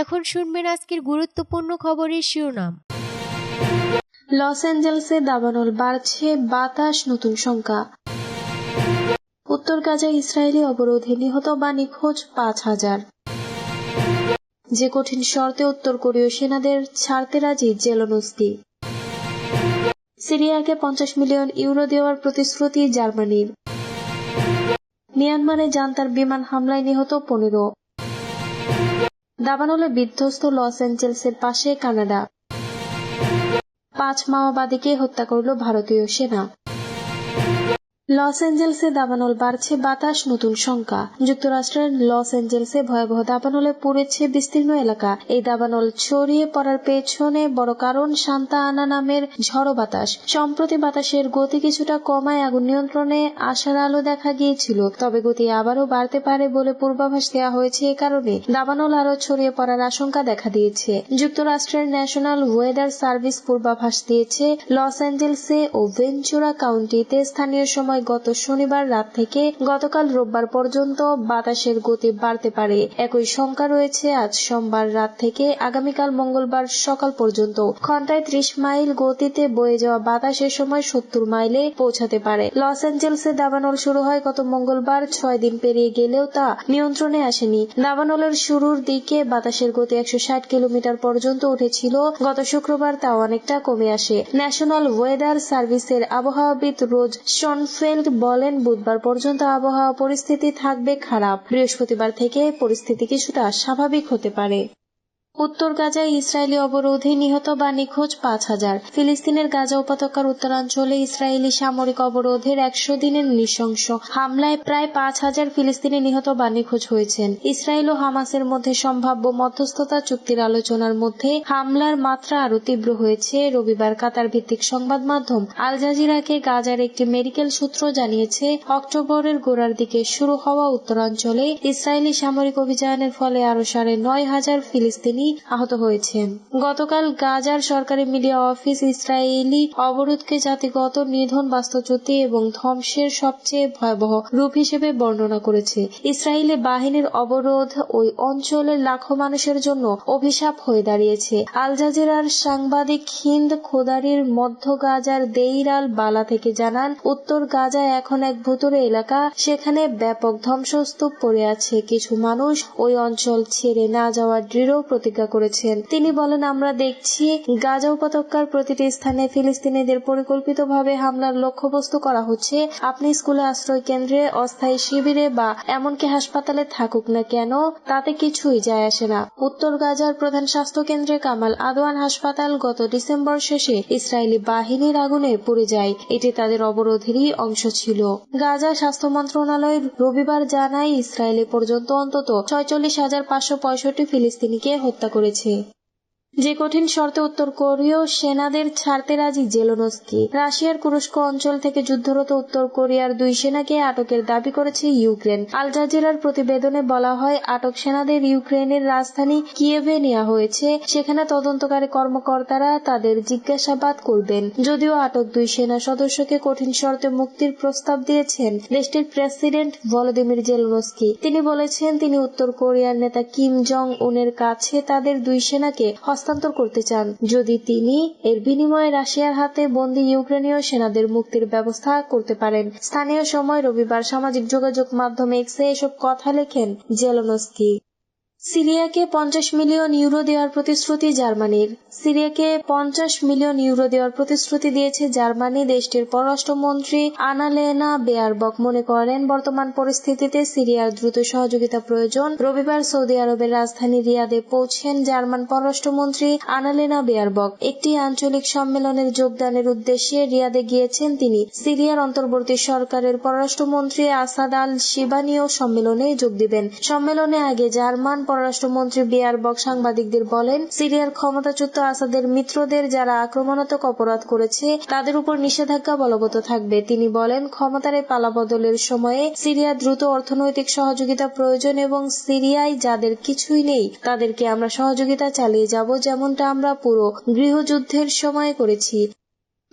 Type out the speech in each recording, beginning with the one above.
এখন শুনবেন আজকের গুরুত্বপূর্ণ খবরের শিরোনাম। লস অ্যাঞ্জেলসে দাবানল বাড়ছে বাতাস নতুন সংখ্যা। উত্তর গাজায় ইসরায়েলি অবরোধে নিহত বা নিখোঁজ পাঁচ হাজার। যে কঠিন শর্তে উত্তর কোরীয় সেনাদের ছাড়তে রাজি জেলনস্তি সিরিয়াকে পঞ্চাশ মিলিয়ন ইউরো দেওয়ার প্রতিশ্রুতি জার্মানির। মিয়ানমারে জান্তার বিমান হামলায় নিহত পনেরো। দাবানলে বিধ্বস্ত লস অ্যাঞ্জেলসের পাশে কানাডা। পাঁচ মাওবাদীকে হত্যা করল ভারতীয় সেনা। লস অ্যাঞ্জেলসে দাবানল বাড়ছে বাতাস, নতুন শঙ্কা। যুক্তরাষ্ট্রের লস অ্যাঞ্জেলসে ভয়াবহ দাবানলে পড়েছে বিস্তীর্ণ এলাকা। এই দাবানল ছড়িয়ে পড়ার পেছনে বড় কারণ শান্তা আনা নামের ঝড়ো বাতাস। সম্প্রতি বাতাসের গতি কিছুটা কমায় আগুন নিয়ন্ত্রণে আসার আলো দেখা গিয়েছিল। তবে গতি আবারও বাড়তে পারে বলে পূর্বাভাস দেওয়া হয়েছে এ কারণে দাবানল আরও ছড়িয়ে পড়ার আশঙ্কা দেখা দিয়েছে। যুক্তরাষ্ট্রের ন্যাশনাল ওয়েদার সার্ভিস পূর্বাভাস দিয়েছে, লস অ্যাঞ্জেলসে ও ভেঞ্চুরা কাউন্টিতে স্থানীয় সময় গত শনিবার রাত থেকে। গতকাল রোববার পর্যন্ত বাতাসের গতি বাড়তে পারে। একই শঙ্কা রয়েছে আজ সোমবার রাত থেকে। আগামীকাল মঙ্গলবার সকাল পর্যন্ত। ঘন্টায় ত্রিশ মাইল গতিতে বয়ে যাওয়া বাতাস এ সময় সত্তর মাইলে পৌঁছাতে পারে। লস অ্যাঞ্জেলসে দাবানল শুরু হয় গত মঙ্গলবার। ছয় দিন পেরিয়ে গেলেও তা নিয়ন্ত্রণে আসেনি। দাবানলের শুরুর দিকে বাতাসের গতি একশো ষাট কিলোমিটার পর্যন্ত উঠেছিল। গত শুক্রবার তা অনেকটা কমে আসে। ন্যাশনাল ওয়েদার সার্ভিসের আবহাওয়াবিদ রোজ শনফেল্ড বলেন, বুধবার পর্যন্ত আবহাওয়া পরিস্থিতি থাকবে খারাপ। বৃহস্পতিবার থেকে পরিস্থিতি কিছুটা স্বাভাবিক হতে পারে। উত্তর গাজায় ইসরায়েলি অবরোধে নিহত বা নিখোঁজ পাঁচ হাজার। ফিলিস্তিনের গাজা উপত্যকার উত্তরাঞ্চলে ইসরায়েলি সামরিক অবরোধের একশো দিনের নৃশংস হামলায় প্রায় পাঁচ হাজার ফিলিস্তিনি নিহত বা নিখোঁজ হয়েছেন। ইসরায়েল ও হামাসের মধ্যে সম্ভাব্য মধ্যস্থতা চুক্তির আলোচনার মধ্যে হামলার মাত্রা আরও তীব্র হয়েছে। রবিবার কাতার ভিত্তিক সংবাদ মাধ্যম আল জাজিরাকে গাজার একটি মেডিকেল সূত্র জানিয়েছে, অক্টোবরের গোড়ার দিকে শুরু হওয়া উত্তরাঞ্চলে ইসরায়েলি সামরিক অভিযানের ফলে আরও সাড়ে নয় হাজার ফিলিস্তিনি আহত হয়েছেন। গতকাল গাজার সরকারি মিডিয়া অফিস ইসরায়েলি অবরোধকে জাতিগত নিধন, বাস্তুচ্যুতি এবং ধ্বংসের সবচেয়ে ভয়াবহ রূপ হিসেবে বর্ণনা করেছে। ইসরায়েলি বাহিনীর অবরোধ ওই অঞ্চলের লাখো মানুষের জন্য অভিশাপ হয়ে দাঁড়িয়েছে। আল জাজিরার সাংবাদিক হিন্দ খোদারির মধ্য গাজার দেইরাল বালা থেকে জানান, উত্তর গাজা এখন এক ভুতুরে এলাকা, সেখানে ব্যাপক ধ্বংসস্তূপ পড়ে আছে। কিছু মানুষ ওই অঞ্চল ছেড়ে না যাওয়ার দৃঢ় প্রতিজ্ঞা করেছেন। তিনি বলেন, আমরা দেখছি গাজা উপত্যকার প্রতিটি স্থানে ফিলিস্তিনিদের পরিকল্পিতভাবে হামলার লক্ষ্যবস্তু করা হচ্ছে। আপনি স্কুলে আশ্রয় কেন্দ্রে অস্থায়ী শিবিরে বা এমনকি হাসপাতালে থাকুক না কেন, তাতে কিছুই যায় আসে না। উত্তর গাজার প্রধান স্বাস্থ্য কেন্দ্রে কামাল আদওয়ান হাসপাতাল গত ডিসেম্বর শেষে ইসরায়েলি বাহিনীর আগুনে পুড়ে যায়। এটি তাদের অবরোধেরই অংশ ছিল। গাজা স্বাস্থ্য মন্ত্রণালয় রবিবার জানায়, ইসরায়েলে পর্যন্ত অন্তত ছয়চল্লিশ হাজার পাঁচশো পঁয়ষট্টি ফিলিস্তিনিকে হত্যা করেছে। যে কঠিন শর্তে উত্তর কোরীয় সেনাদের ছাড়তে রাজি জেলোনস্কি। রাশিয়ার কুরস্ক অঞ্চল থেকে যুদ্ধরত উত্তর কোরিয়ার দুই সেনাকে আটকের দাবি করেছে ইউক্রেন। আল জাজিরার প্রতিবেদনে বলা হয়, আটক সেনাদের ইউক্রেনের রাজধানী কিয়েভে নেওয়া হয়েছে। সেখানে তদন্তকারী কর্মকর্তারা তাদের জিজ্ঞাসাবাদ করবেন। যদিও আটক দুই সেনা সদস্যকে কঠিন শর্তে মুক্তির প্রস্তাব দিয়েছেন দেশটির প্রেসিডেন্ট ভলোদিমির জেলনস্কি। তিনি বলেছেন, তিনি উত্তর কোরিয়ার নেতা কিম জং উনের কাছে তাদের দুই সেনাকে হস্তান্তর করতে চান। যদি তিনি এর বিনিময়ে রাশিয়ার হাতে বন্দী ইউক্রেনীয় সেনাদের মুক্তির ব্যবস্থা করতে পারেন। স্থানীয় সময় রবিবার সামাজিক যোগাযোগ মাধ্যমে এসব কথা লেখেন জেলনস্কি। সিরিয়াকে পঞ্চাশ মিলিয়ন ইউরো দেওয়ার প্রতিশ্রুতি জার্মানির। সিরিয়াকে পঞ্চাশ মিলিয়ন ইউরো দেওয়ার প্রতিশ্রুতি দিয়েছে জার্মানি। দেশটির পররাষ্ট্রমন্ত্রী আনালেনা বেয়ারবক মনে করেন, বর্তমান পরিস্থিতিতে সিরিয়ার দ্রুত সহযোগিতা প্রয়োজন। রবিবার সৌদি আরবের রাজধানী রিয়াদে পৌঁছেন জার্মান পররাষ্ট্রমন্ত্রী আনালেনা বেয়ারবক। একটি আঞ্চলিক সম্মেলনের যোগদানের উদ্দেশ্যে রিয়াদে গিয়েছেন তিনি। সিরিয়ার অন্তর্বর্তী সরকারের পররাষ্ট্রমন্ত্রী আসাদ আল শিবানীয় সম্মেলনে যোগ দিবেন। সম্মেলনে আগে জার্মান পররাষ্ট্রমন্ত্রী বিয়ারবক সাংবাদিকদের বলেন, সিরিয়ার ক্ষমতাচ্যুত আসাদের মিত্রদের যারা আক্রমণাত্মক অপরাধ করেছে, তাদের উপর নিষেধাজ্ঞা বলবৎ থাকবে। তিনি বলেন, ক্ষমতার এই পালাবদলের সময়ে সিরিয়া দ্রুত অর্থনৈতিক সহযোগিতা প্রয়োজন এবং সিরিয়ায় যাদের কিছুই নেই, তাদেরকে আমরা সহযোগিতা চালিয়ে যাব, যেমনটা আমরা পুরো গৃহযুদ্ধের সময় করেছি।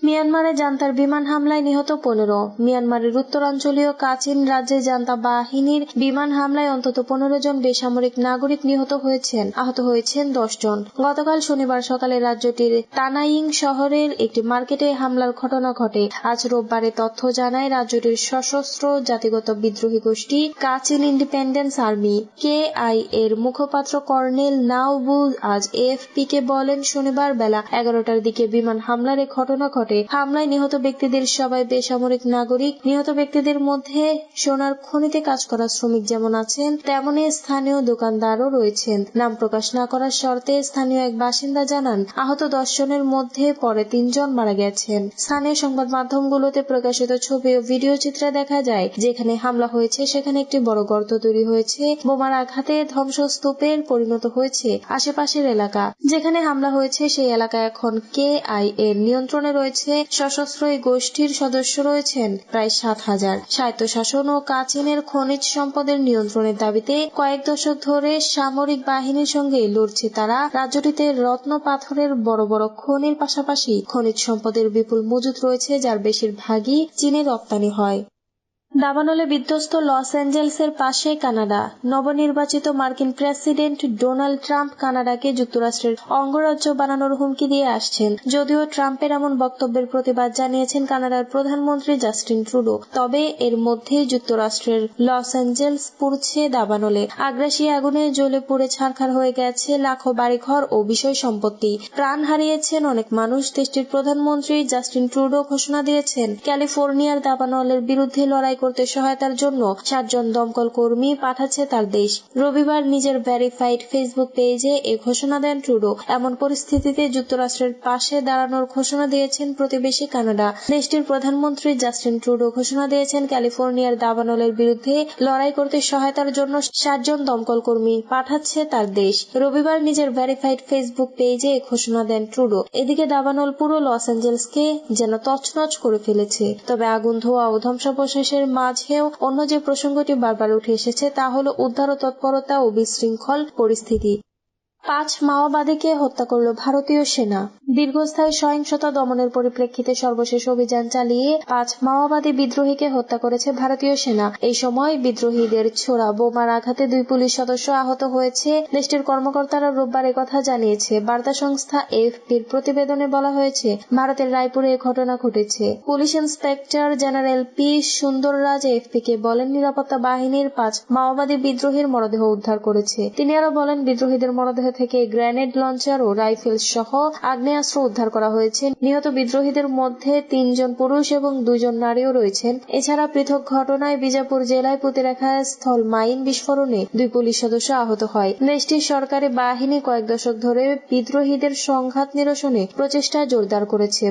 মিয়ানমারে জান্তার বিমান হামলায় নিহত পনেরো। মিয়ানমারের উত্তরাঞ্চলীয় কাচিন রাজ্যে জান্তা বাহিনীর বিমান হামলায় অন্তত পনেরো জন বেসামরিক নাগরিক নিহত হয়েছেন, আহত হয়েছেন দশ জন। গতকাল শনিবার সকালে রাজ্যটির তানাইং শহরের একটি মার্কেটে হামলার ঘটনা ঘটে। আজ রোববারে তথ্য জানায় রাজ্যটির সশস্ত্র জাতিগত বিদ্রোহী গোষ্ঠী Kachin independence army. K I এর মুখপাত্র কর্নেল নাওবু আজ এএফপি কে বলেন, শনিবার বেলা এগারোটার দিকে বিমান হামলার ঘটনা ঘটে। হামলায় নিহত ব্যক্তিদের সবাই বেসামরিক নাগরিক। নিহত ব্যক্তিদের মধ্যে সোনার খনিতে কাজ করা শ্রমিক যেমন আছেন, তেমনি স্থানীয় দোকানদারও রয়েছেন। নাম প্রকাশ না করার শর্তে স্থানীয় এক বাসিন্দা জানান, আহত দশ জনের মধ্যে পরে তিনজন মারা গেছেন। স্থানীয় সংবাদ মাধ্যমগুলোতে প্রকাশিত ছবি ও ভিডিও চিত্রে দেখা যায়, যেখানে হামলা হয়েছে, সেখানে একটি বড় গর্ত তৈরি হয়েছে। বোমার আঘাতে ধ্বংসস্তূপের পরিণত হয়েছে আশেপাশের এলাকা। যেখানে হামলা হয়েছে, সেই এলাকা এখন কে আই এর নিয়ন্ত্রণে রয়েছে। সশস্ত্র এই গোষ্ঠীর সদস্য রয়েছেন প্রায় সাত হাজার। স্বায়ত্তশাসন ও কাচিনের খনিজ সম্পদের নিয়ন্ত্রণের দাবিতে কয়েক দশক ধরে সামরিক বাহিনীর সঙ্গে লড়ছে তারা। রাজ্যটিতে রত্ন পাথরের বড় বড় খনির পাশাপাশি খনিজ সম্পদের বিপুল মজুত রয়েছে, যার বেশিরভাগই চীনে রপ্তানি হয়। দাবানলে বিধ্বস্ত লস অ্যাঞ্জেলসের পাশে কানাডা। নবনির্বাচিত মার্কিন প্রেসিডেন্ট ডোনাল্ড ট্রাম্প কানাডাকে যুক্তরাষ্ট্রের অঙ্গরাজ্য বানানোর হুমকি দিয়ে আসছেন। যদিও ট্রাম্পের এমন বক্তব্যের প্রতিবাদ জানিয়েছেন কানাডার প্রধানমন্ত্রী জাস্টিন ট্রুডো, তবে এর মধ্যেই যুক্তরাষ্ট্রের লস অ্যাঞ্জেলস পুড়ছে দাবানলে। আগ্রাসী আগুনে জ্বলে পুড়ে ছারখার হয়ে গেছে লাখো বাড়িঘর ও বিষয় সম্পত্তি। প্রাণ হারিয়েছেন অনেক মানুষ, দেশটির প্রধানমন্ত্রী জাস্টিন ট্রুডো ঘোষণা দিয়েছেন। ক্যালিফোর্নিয়ার দাবানলের বিরুদ্ধে লড়াই করতে সহায়তার জন্য সাতজন দমকল কর্মী পাঠাচ্ছে তার দেশ। রবিবার নিজের ভেরিফাইড ফেসবুক পেজে এ ঘোষণা দেন ট্রুডো। এমন পরিস্থিতিতে যুক্তরাষ্ট্রের পাশে দাঁড়ানোর ঘোষণা দিয়েছেন প্রতিবেশী কানাডা। দেশটির প্রধানমন্ত্রী জাস্টিন ট্রুডো ঘোষণা দিয়েছেন ক্যালিফোর্নিয়ার দাবানলের বিরুদ্ধে লড়াই করতে সহায়তার জন্য সাতজন দমকল কর্মী পাঠাচ্ছে তার দেশ। রবিবার নিজের ভেরিফাইড ফেসবুক পেজে ঘোষণা দেন ট্রুডো। এদিকে দাবানল পুরো লস অ্যাঞ্জেলসকে যেন তছনছ করে ফেলেছে। তবে আগুন, ধোয়া ও ধ্বংসাবশেষের মাঝেও অন্য যে প্রসঙ্গটি বারবার উঠে এসেছে তা হল উদ্ধার তৎপরতা ও বিশৃঙ্খল পরিস্থিতি। পাঁচ মাওবাদীকে হত্যা করল ভারতীয় সেনা। দীর্ঘস্থায়ী সহিংসতা দমনের পরিপ্রেক্ষিতে সর্বশেষ অভিযান চালিয়ে পাঁচ মাওবাদী বিদ্রোহীকে হত্যা করেছে ভারতীয় সেনা। এই সময় বিদ্রোহীদের ছোড়া বোমার আঘাতে দুই পুলিশ সদস্য আহত হয়েছে। দেশটির কর্মকর্তারা রোববার কথা জানিয়েছে। বার্তা সংস্থা এফপির প্রতিবেদনে বলা হয়েছে, ভারতের রায়পুরে এ ঘটনা ঘটেছে। Police inspector general P Sundarraj AFP কে বলেন, নিরাপত্তা বাহিনীর পাঁচ মাওবাদী বিদ্রোহীর মরদেহ উদ্ধার করেছে। তিনি আরও বলেন, বিদ্রোহীদের মরদেহ থেকে গ্রেনেড লঞ্চার ও রাইফেল সহ আগ্নেয়াস্ত্র উদ্ধার করা হয়েছে। নিহত বিদ্রোহীদের মধ্যে তিনজন পুরুষ এবং দুজন নারীও রয়েছেন। এছাড়া পৃথক ঘটনায় বিজাপুর জেলায় প্রতিরক্ষা স্থল মাইন বিস্ফোরণে দুই পুলিশ সদস্য আহত হয়। দেশটির সরকারি বাহিনী কয়েক দশক ধরে বিদ্রোহীদের সংঘাত নিরসনে প্রচেষ্টা জোরদার করেছে।